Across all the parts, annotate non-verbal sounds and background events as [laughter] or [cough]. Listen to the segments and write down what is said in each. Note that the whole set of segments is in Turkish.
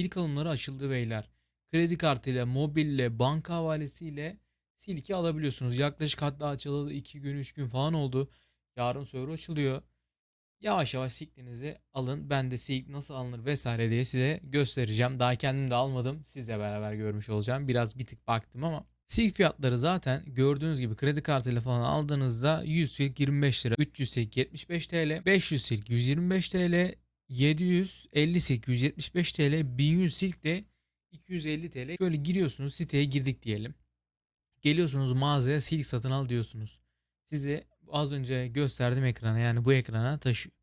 silk alımları açıldı beyler. Kredi kartıyla, mobille, banka havalesiyle silki alabiliyorsunuz. Yaklaşık hatta açılalı 2 gün 3 gün falan oldu. Yarın server açılıyor. Yavaş yavaş silklerinizi alın. Ben de silk nasıl alınır vesaire diye size göstereceğim. Daha kendim de almadım. Sizle beraber görmüş olacağım. Biraz bir tık baktım ama silk fiyatları zaten gördüğünüz gibi kredi kartıyla falan aldığınızda 100 silk 25 lira, 300 silk 75 TL, 500 silk 125 TL, 750 silk 175 TL, 1100 silk de 250 TL. Şöyle giriyorsunuz siteye girdik diyelim. Geliyorsunuz mağazaya silk satın al diyorsunuz. Size az önce gösterdiğim ekrana yani bu ekrana taşıyor.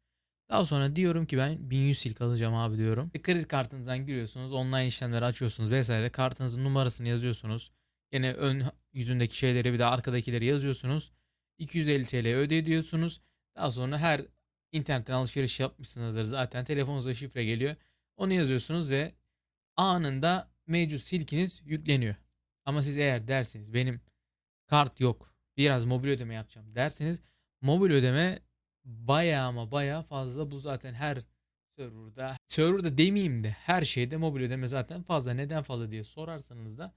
Daha sonra diyorum ki ben 1100 silk alacağım abi diyorum. E, Kredi kartınızdan giriyorsunuz. Online işlemleri açıyorsunuz vesaire. Kartınızın numarasını yazıyorsunuz. Yine ön yüzündeki şeyleri bir de arkadakileri yazıyorsunuz. 250 TL öde ediyorsunuz. Daha sonra her internetten alışveriş yapmışsınızdır zaten. Telefonunuza şifre geliyor. Onu yazıyorsunuz ve anında mevcut silkiniz yükleniyor. Ama siz eğer derseniz benim kart yok biraz mobil ödeme yapacağım derseniz mobil ödeme bayağı ama bayağı fazla bu zaten her serverda serverda demeyeyim de her şeyde mobil ödeme zaten fazla neden fazla diye sorarsanız da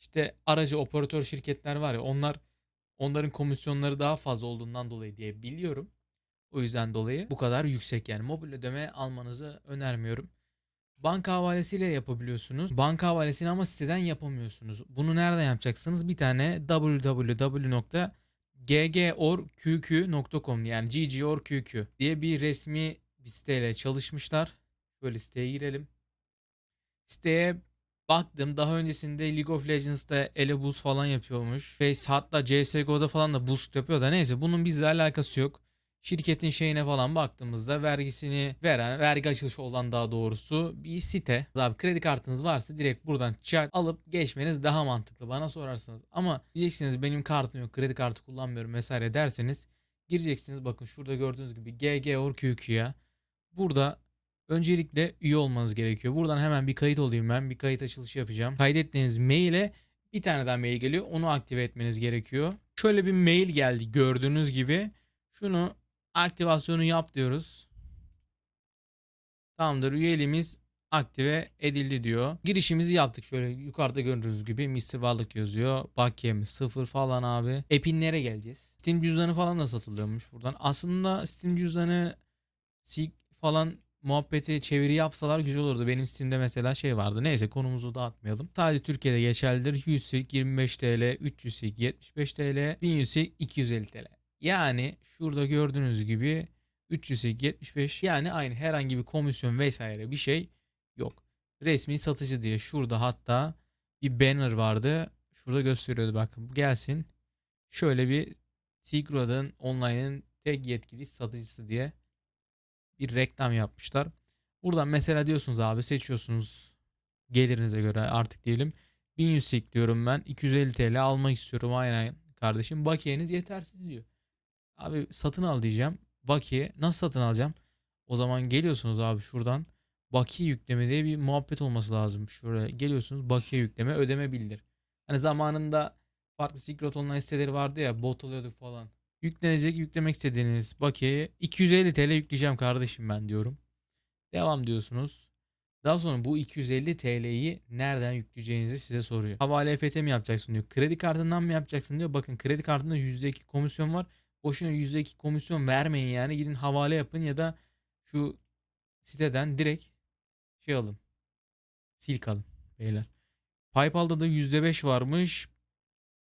işte aracı operatör şirketler var ya onlar onların komisyonları daha fazla olduğundan dolayı diye biliyorum. O yüzden dolayı bu kadar yüksek yani mobil ödeme almanızı önermiyorum. Banka havalesiyle yapabiliyorsunuz. Banka havalesini ama siteden yapamıyorsunuz. Bunu nereden yapacaksınız? Bir tane www.ggorqq.com yani ggorqq diye bir resmi bir siteyle çalışmışlar. Böyle siteye girelim. Siteye baktım. Daha öncesinde League of Legends'da ele boost falan yapıyormuş. Face hatta CSGO'da falan da boost yapıyor da neyse bunun bizle alakası yok. Şirketin şeyine falan baktığımızda vergisini veren, vergi açılışı olan daha doğrusu bir site. Abi kredi kartınız varsa direkt buradan çat alıp geçmeniz daha mantıklı bana sorarsanız. Ama diyeceksiniz benim kartım yok, kredi kartı kullanmıyorum vesaire derseniz gireceksiniz. Bakın şurada gördüğünüz gibi GG or QQ'ya. Burada öncelikle üye olmanız gerekiyor. Buradan hemen bir kayıt olayım ben. Bir kayıt açılışı yapacağım. Kaydettiğiniz maile bir tane daha mail geliyor. Onu aktive etmeniz gerekiyor. Şöyle bir mail geldi gördüğünüz gibi. Şunu aktivasyonu yap diyoruz. Tamamdır üyeliğimiz aktive edildi diyor. Girişimizi yaptık. Şöyle yukarıda gördüğünüz gibi Mr. Varlık yazıyor. Bakiyemiz sıfır falan abi. Epinlere geleceğiz. Steam cüzdanı falan da satılıyormuş buradan. Aslında Steam cüzdanı Sig falan muhabbeti çeviri yapsalar güzel olurdu. Benim Steam'de mesela şey vardı. Neyse konumuzu dağıtmayalım. Sadece Türkiye'de geçerlidir. 100 silk 25 TL, 300 silk 75 TL, 1100 silk 250 TL. Yani şurada gördüğünüz gibi 375 yani aynı herhangi bir komisyon vesaire bir şey yok. Resmi satıcı diye şurada hatta bir banner vardı. Şurada gösteriyordu bakın bu gelsin. Şöyle bir Silk online'ın tek yetkili satıcısı diye bir reklam yapmışlar. Buradan mesela diyorsunuz abi seçiyorsunuz gelirinize göre artık diyelim 1100 Silk diyorum ben 250 TL almak istiyorum aynen kardeşim bakiyeniz yetersiz diyor. Abi satın al diyeceğim. Bakiye nasıl satın alacağım? O zaman geliyorsunuz abi şuradan. Bakiye yükleme diye bir muhabbet olması lazım. Şuraya geliyorsunuz bakiye yükleme ödeme bildir. Hani zamanında farklı Secret Online siteleri vardı ya bot alıyorduk falan. Yüklenecek yüklemek istediğiniz bakiyeye 250 TL yükleyeceğim kardeşim ben diyorum. Devam diyorsunuz. Daha sonra bu 250 TL'yi nereden yükleyeceğinizi size soruyor. Havale EFT mi yapacaksın diyor. Kredi kartından mı yapacaksın diyor. Bakın kredi kartında %2 komisyon var. Boşuna %2 komisyon vermeyin yani. Gidin havale yapın ya da şu siteden direkt şey alın. Silk alın beyler. PayPal'da da %5 varmış.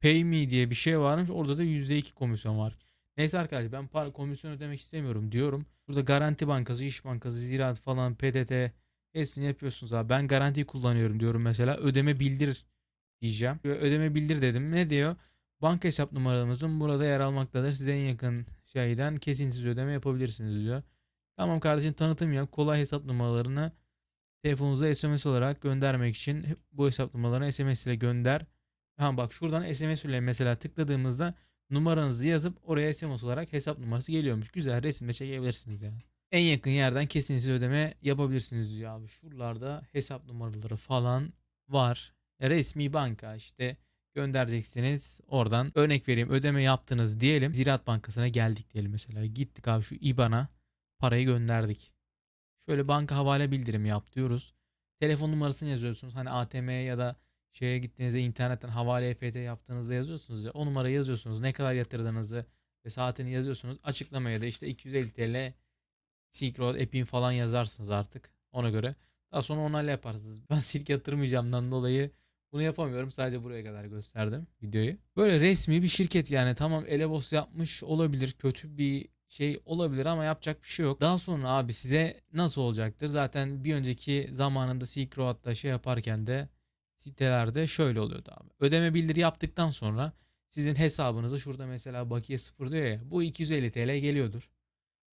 PayMe diye bir şey varmış. Orada da %2 komisyon var. Neyse arkadaşlar ben para komisyon ödemek istemiyorum diyorum. Burada Garanti Bankası, İş Bankası, Ziraat falan, PTT hepsini yapıyorsunuz abi. Ben garantiyi kullanıyorum diyorum mesela. Ödeme bildir diyeceğim. Ödeme bildir dedim. Ne diyor? Banka hesap numaramızın burada yer almaktadır. Size en yakın şeyden kesintisiz ödeme yapabilirsiniz diyor. Tamam kardeşim tanıtım yap. Kolay hesap numaralarını telefonunuza SMS olarak göndermek için bu hesap numaralarını SMS ile gönder. Ha bak şuradan SMS ile mesela tıkladığımızda numaranızı yazıp oraya SMS olarak hesap numarası geliyormuş. Güzel resimde çekebilirsiniz yani. En yakın yerden kesintisiz ödeme yapabilirsiniz diyor abi. Şuralarda hesap numaraları falan var. Resmi banka işte göndereceksiniz. Oradan örnek vereyim ödeme yaptınız diyelim. Ziraat Bankası'na geldik diyelim mesela. Gittik abi şu IBAN'a parayı gönderdik. Şöyle banka havale bildirimi yap diyoruz. telefon numarasını yazıyorsunuz. Hani ATM'ye ya da şeye gittiğinizde internetten havale EFT yaptığınızda yazıyorsunuz ya. O numarayı yazıyorsunuz. Ne kadar yatırdığınızı ve saatini yazıyorsunuz. Açıklamaya da işte 250 TL Silk Road Epin falan yazarsınız artık ona göre. Daha sonra onayla yaparsınız. [laughs] Ben Silk yatırmayacağımdan dolayı bunu yapamıyorum. Sadece buraya kadar gösterdim videoyu. Böyle resmi bir şirket yani tamam Elebos yapmış olabilir. Kötü bir şey olabilir ama yapacak bir şey yok. Daha sonra abi size nasıl olacaktır? Zaten bir önceki zamanında Silk Road'da şey yaparken de sitelerde şöyle oluyordu abi. Ödeme bildiri yaptıktan sonra sizin hesabınıza şurada mesela bakiye sıfır diyor ya bu 250 TL geliyordur.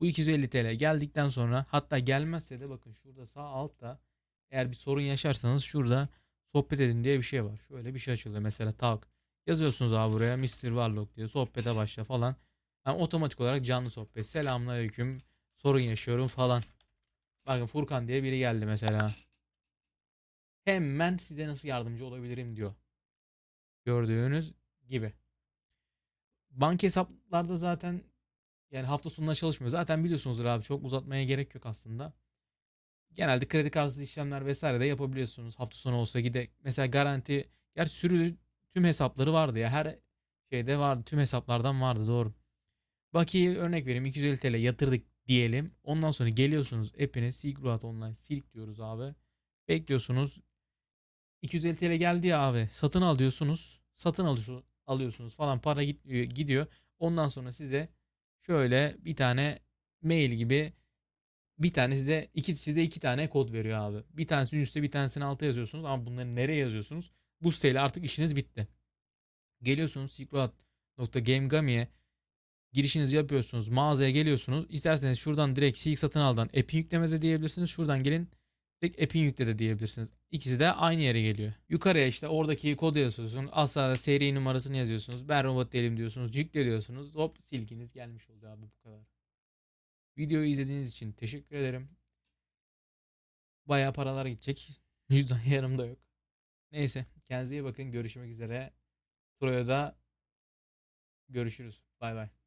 Bu 250 TL geldikten sonra hatta gelmezse de bakın şurada sağ altta eğer bir sorun yaşarsanız şurada sohbet edin diye bir şey var. Şöyle bir şey açılıyor mesela talk. Yazıyorsunuz abi buraya Mr. Warlock diye sohbete başla falan. Yani otomatik olarak canlı sohbet. Selamünaleyküm. Sorun yaşıyorum falan. Bakın Furkan diye biri geldi mesela. Hemen size nasıl yardımcı olabilirim diyor. Gördüğünüz gibi. Banka hesaplarda zaten yani hafta sonuna çalışmıyor. Zaten biliyorsunuzdur abi çok uzatmaya gerek yok aslında. Genelde kredi kartı işlemler vesaire de yapabiliyorsunuz. Hafta sonu olsa gide mesela garanti gerçi sürülü tüm hesapları vardı ya her şeyde vardı. Tüm hesaplardan vardı doğru. Bakiye örnek vereyim 250 TL yatırdık diyelim. Ondan sonra geliyorsunuz app'ine Silk Road Online Silk diyoruz abi. Bekliyorsunuz. 250 TL geldi ya abi. Satın al diyorsunuz. Satın alıyorsunuz, alıyorsunuz falan para gidiyor. Ondan sonra size şöyle bir tane mail gibi bir tane size iki size iki tane kod veriyor abi. Bir tanesini üstte bir tanesini alta yazıyorsunuz ama bunları nereye yazıyorsunuz? Bu siteyle artık işiniz bitti. Geliyorsunuz silkroad.gamegami'ye girişinizi yapıyorsunuz. Mağazaya geliyorsunuz. İsterseniz şuradan direkt Silk satın aldan app'i yükleme de diyebilirsiniz. Şuradan gelin direkt app'in yükle de diyebilirsiniz. İkisi de aynı yere geliyor. Yukarıya işte oradaki kodu yazıyorsunuz. Aşağıda seri numarasını yazıyorsunuz. Ben robot değilim diyorsunuz. Yükle diyorsunuz. Hop silkiniz gelmiş oluyor abi bu kadar. Videoyu izlediğiniz için teşekkür ederim. Bayağı paralar gidecek. [laughs] Cüzdan yanımda yok. Neyse kendinize iyi bakın. Görüşmek üzere. Troya'da görüşürüz. Bay bay.